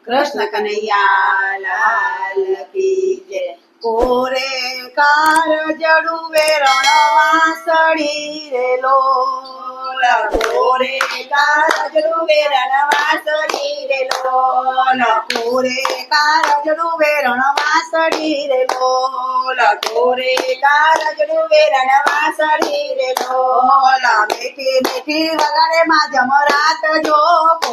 કૃષ્ણ કનૈયા લાલ કી જય કોરે કાર જડુવે રણવાસળી રે લોલ કોરે કાર જડુવે રણવાસળી રે લોલ કોરે કાર જડુવે રણવાસળી રે લોલ કોરે કાર જડુવે રણવાસળી રે લોલ મીઠી મીઠી વગાડે માં જમરાત જો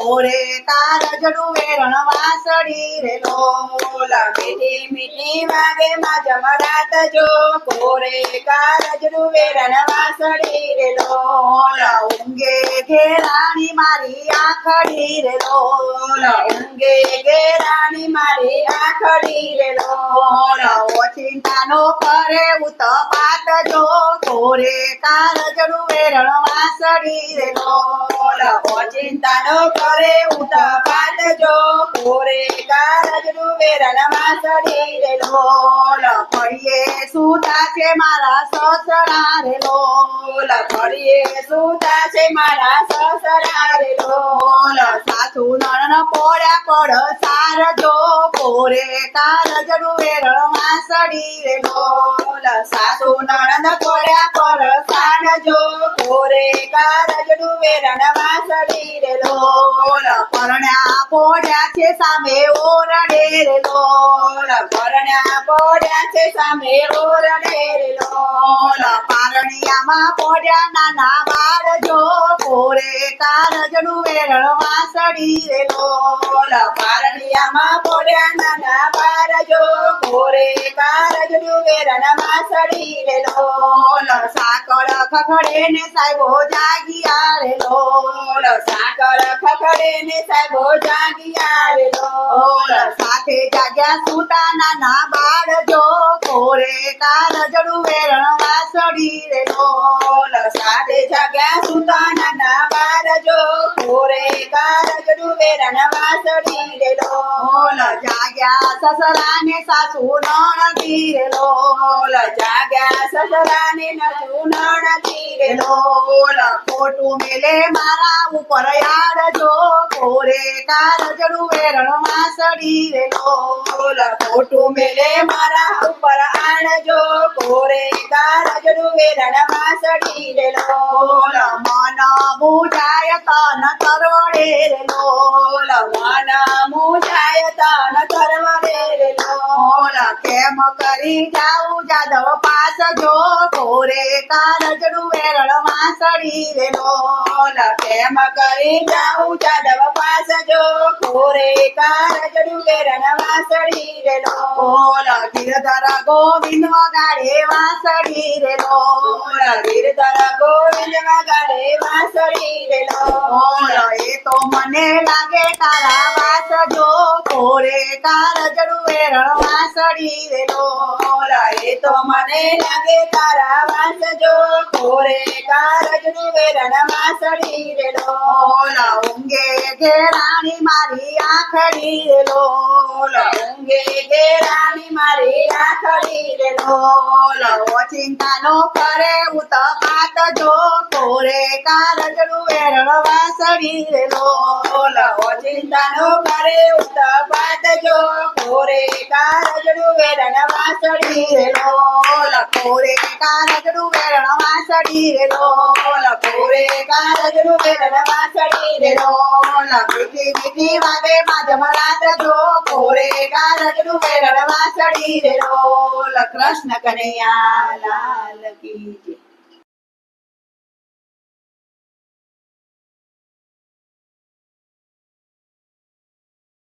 કોરે કાર જડુવે રણવાસળી રે લોલ મીઠી મીઠી વાગે માં જમરાત જો. કોરે કાર જડુવે રણવાસળી રે લોલ ઊંઘે ઘેરાણી મારી આખડી રે લોલ ઊંઘે ઘેરાણી મારી આખડી રે લોલ ઓ ચિંતાનો કરે ઉતપાત જો. કોરે કાર જડુવે રણવાસળી રે લોલ ઓ ચિંતાનો કરે ઉતપાત જો કોરે કાર જડુવે રણવાસળી રે લોલ ફળીએ સુતા છે મારા સસરા રે લોલ ફળીએ સુતા છે મારા સસરા રે લોલ સાસુ નણન પોળ્યા પડ સાર જો કોરે કાર જડુવે રણવાસળી રે લોલ સાસુ નણન પોળ્યા પડ સાર જો કોરે કાર જડુવે રણવાસળી રે લોલ પરણ્યા પોળ્યા છે સામે ઓરડે રે લોલ પરણ્યા પોળ્યા છે સામે ઓરડે રે લોલ પારણિયામાં પોળ્યા નાના બાળ જો કોરે કાર જડુવે રણવાસળી રે લોલ પારણિયામાં પોળ્યા નાના બાળ જો કોરે કાર જડુવે રણવાસળી રે લોલ સાકળ ખખડે ને સાહેબો જાગિયા રે લોલ સાકળ ખખડે ને સાહેબો જાગિયા રે લોલ સાથે જાગ્યા સુતા નાના બાળ જો કોરે કાર જડુવે રણવાસળી રે લોલ સાથે જાગ્યા સુતા નાના બાળ Oregano. नडुवे रणवासडी गेलो ओल जाग्या ससराने सासू नण तिरेलो जाग्या ससराने नसू नण तिरेलो ओल खोटू मेले मारा ऊपर यार जो कोरे कार जडुवे रणवासडी गेलो ओल फोटू मेले मारा ऊपर आण जो कोरे कार जडुवे रणवासडी गेलो ओल मन बुझाय तन तरोडे लो મન મુજાય તન તરવડે રે લોલ કેમ કરી જાઉં જાદવ પાસ જો કોરે કાર જડુવે રણવાસળી રે લોલ કેમ કરી જાઉં જાદવ પાસ જો કોરે કાર જડુવે રણવાસળી રે લોલ ગિરધર ગોવિંદ વગાડે વાસળી રે લોલ ગિરધર ગોવિંદ વગાડે વાસળી રે લોલ મને લાગે તારા વાસ જો કોરે કાર જડુવે રણવાસળી રે લોલ એ તો મને લાગે તારા વાસ જો કોરે કાર જડુવે રણવાસળી રે લોલ ઊંઘે ઘેરાણી મારી આખડી રે લોલ ઊંઘે ઘેરાણી મારી આખડી રે લોલ ઓ ચિંતાનો કરે ઉતપાત જો કોરે કાર જડુવે રણવાસળી રે લોલ ઓ ચિંતાનો કરે ઉતપાત જો. કોરે કાર જડુવે રણવાસળી રે લોલ કોરે કાર જડુવે રણવાસળી રે લોલ કોરે કાર જડુવે રણવાસળી રે લોલ મીઠી મીઠી વાગે માધમ રાત જો. કોરે કાર જડુવે રણવાસળી રે લોલ કૃષ્ણ કનૈયા લાલ કી